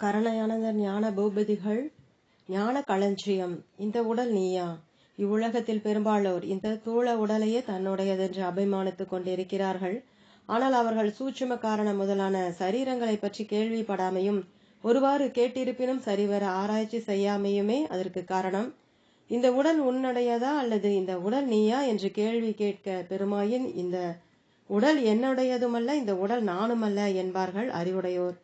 கருணையானந்தர் ஞான பூபதிகள் ஞான களஞ்சியம் இந்த உடல் நீயா? இவ்வுலகத்தில் பெரும்பாலோர் இந்த தூள உடலையே தன்னுடையதென்று அபிமானித்துக் கொண்டிருக்கிறார்கள். ஆனால் அவர்கள் சூட்சும காரணம் முதலான சரீரங்களை பற்றி கேள்விப்படாமையும் ஒருவாறு கேட்டிருப்பினும் சரிவர ஆராய்ச்சி செய்யாமையுமே அதற்கு காரணம். இந்த உடல் உன்னுடையதா அல்லது இந்த உடல் நீயா என்று கேள்வி கேட்க பெருமாயின் இந்த உடல் என்னுடையதுமல்ல இந்த உடல் நானுமல்ல என்பார்கள் அறிவுடையோர்.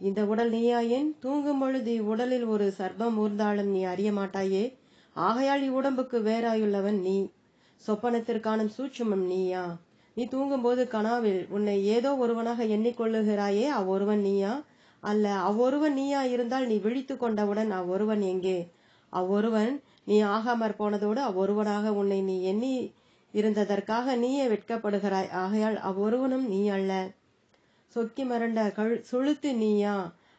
இந்த உடல் நீயாயேன் தூங்கும் பொழுது இவ்வுடலில் ஒரு சர்ப்பம் ஊர்ந்தாலும் நீ அறிய மாட்டாயே. ஆகையால் இவ்வுடம்புக்கு வேறாயுள்ளவன் நீ. சொப்பனத்திற்கான சூட்சமம் நீயா. நீ தூங்கும்போது கனாவில் உன்னை ஏதோ ஒருவனாக எண்ணிக்கொள்ளுகிறாயே அவ்வொருவன் நீயா? அல்ல அவ்வொருவன் நீயா இருந்தால் நீ விழித்து கொண்டவுடன் அவ்வொருவன் எங்கே? அவ்வொருவன் நீ ஆகாமற் போனதோடு அவ்வொருவனாக உன்னை நீ எண்ணி இருந்ததற்காக நீயே வெட்கப்படுகிறாய். ஆகையால் அவ்வொருவனும் நீ அல்ல. சொக்கி மரண்ட கழு சுளுத்து நீயா?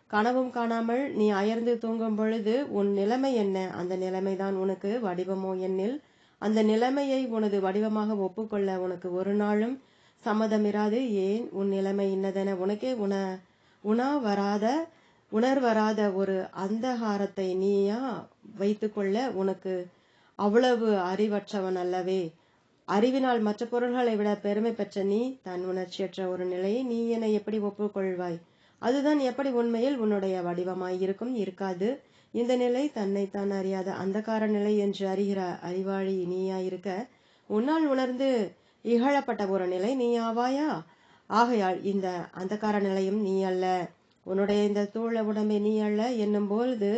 கனவும் காணாமல் நீ அயர்ந்து தூங்கும் பொழுது உன் நிலைமை என்ன? அந்த நிலைமைதான் உனக்கு வடிவமோ என்னில்? அந்த நிலைமையை உனது வடிவமாக ஒப்புக்கொள்ள உனக்கு ஒரு நாளும் சம்மதமிராது. ஏன்? உன் நிலைமை இன்னதென உனக்கே உண உணா வராத உணர்வராத ஒரு அந்தகாரத்தை நீயா வைத்துக்கொள்ள உனக்கு அவ்வளவு அறிவற்றவன் அல்லவே. அறிவினால் மற்ற பொருள்களை விட பெருமை பெற்ற நீ தன் உணர்ச்சியற்ற ஒரு நிலையை நீ என எப்படி ஒப்புக்கொள்வாய்? அதுதான் எப்படி உண்மையில் உன்னுடைய வடிவமாய் இருக்கும். இருக்காது. இந்த நிலை தன்னை தான் அறியாத அந்தகார நிலை என்று அறிகிற அறிவாளி நீயாயிருக்க உன்னால் உணர்ந்து இகழப்பட்ட ஒரு நிலை நீ ஆவாயா ஆகையால் இந்த அந்தகார நிலையும் நீ அல்ல. உன்னுடைய இந்த தூள உடம்பை நீ அல்ல. என்னும் பொழுது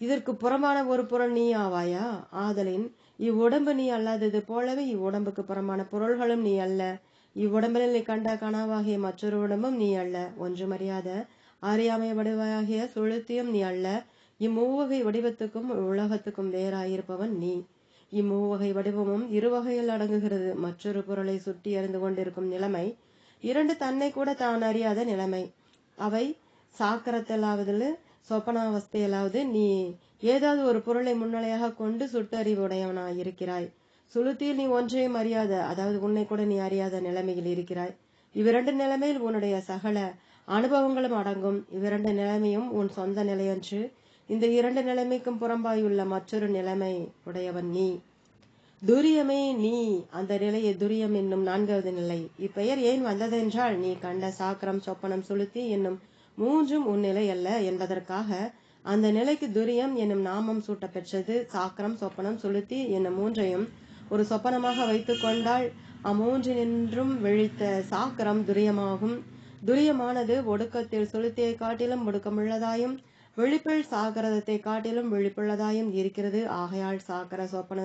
இதற்கு புறமான ஒரு பொருள் நீ ஆவாயா? ஆதலின் இவ்வுடம்பு நீ அல்லாதது போலவே இவ்வுடம்புக்கு புறமான பொருள்களும் நீ அல்ல. இவ்வுடம்பில் நீ கண்ட கனவாகிய மற்றொரு உடம்பும் நீ அல்ல. ஒன்றுமறியாத அறியாமை வடிவாகிய சுழுத்தியும் நீ அல்ல. இம்மூவகை வடிவத்துக்கும் உலகத்துக்கும் வேறாயிருப்பவன் நீ. இம்மூவகை வடிவமும் இருவகையில் அடங்குகிறது. மற்றொரு பொருளை சுட்டி அறிந்து கொண்டிருக்கும் நிலைமை இரண்டு தன்னை கூட தான் அறியாத நிலைமை. அவை சாக்கரத்திலாவதில் சொப்பனாவஸ்தையிலாவது நீ ஏதாவது ஒரு பொருளை முன்னிலையாக கொண்டு சுட்டறிவுடையவனாய் இருக்கிறாய் சுளுத்தியில் நீ ஒன்றையும் அறியாத அதாவது உன்னை கூட நீ அறியாத நிலைமையில் இருக்கிறாய். இவ்விரண்டு நிலைமையில் உன்னுடைய சகல அனுபவங்களும் அடங்கும். இவ்விரண்டு நிலைமையும் உன் சொந்த நிலையன்று. இந்த இரண்டு நிலைமைக்கும் புறம்பாயுள்ள மற்றொரு நிலைமை உடையவன் நீ. துரியமே நீ. அந்த நிலையை துரியம் என்னும் நான்காவது நிலை. இப்பெயர் ஏன் வந்ததென்றால் நீ கண்ட சாக்கரம் சொப்பனம் சுளுத்தி என்னும் மூன்றும் உன் நிலை அல்ல என்பதற்காக அந்த நிலைக்கு துரியம் என்னும் நாமம் சூட்ட பெற்றது சாக்கரம் சொப்பனம் சுளுத்தி என்னும் மூன்றையும் ஒரு சொப்பனமாக வைத்து கொண்டால் அம்மூன்றினின்றும் விழித்த சாக்கரம் துரியமாகும். துரியமானது ஒடுக்கத்தில் சுளுத்தியை காட்டிலும் ஒடுக்கமுள்ளதாயும் விழிப்பில் சாகரதத்தை காட்டிலும் விழிப்புள்ளதாயும் இருக்கிறது. ஆகையால் சாக்கர சொப்பன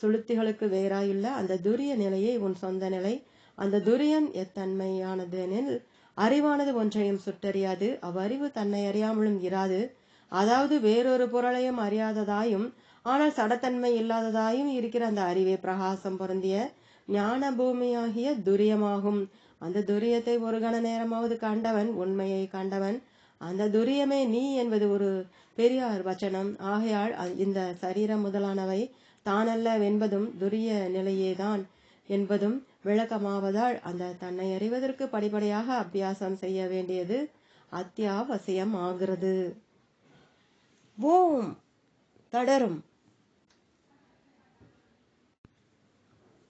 சுளுத்திகளுக்கு வேறாயுள்ள அந்த துரிய நிலையை உன் சொந்த நிலை. அந்த துரியம் எத்தன்மையானது எனில் அறிவானது ஒன்றையும் சுட்டறியாது. அவ்வறிவு தன்னை அறியாமலும் இராது. அதாவது வேறொரு பொருளையும் அறியாததாயும் ஆனால் சடத்தன்மை இல்லாததாயும் இருக்கிற அந்த அறிவே பிரகாசம் பொருந்திய ஞான பூமியாகிய துரியமாகும். அந்த துரியத்தை ஒரு கண நேரமாவது கண்டவன் உண்மையை கண்டவன் அந்த துரியமே நீ என்பது ஒரு பெரியார் வச்சனம். ஆகையால் இந்த சரீரம் முதலானவை தானல்ல என்பதும் துரிய நிலையேதான் என்பதும் விளக்கமாவதால் அந்த தன்னை அறிவதற்கு படிப்படியாக அபியாசம் செய்ய வேண்டியது அத்தியாவசியம் ஆகிறது ஓம் தொடரும்.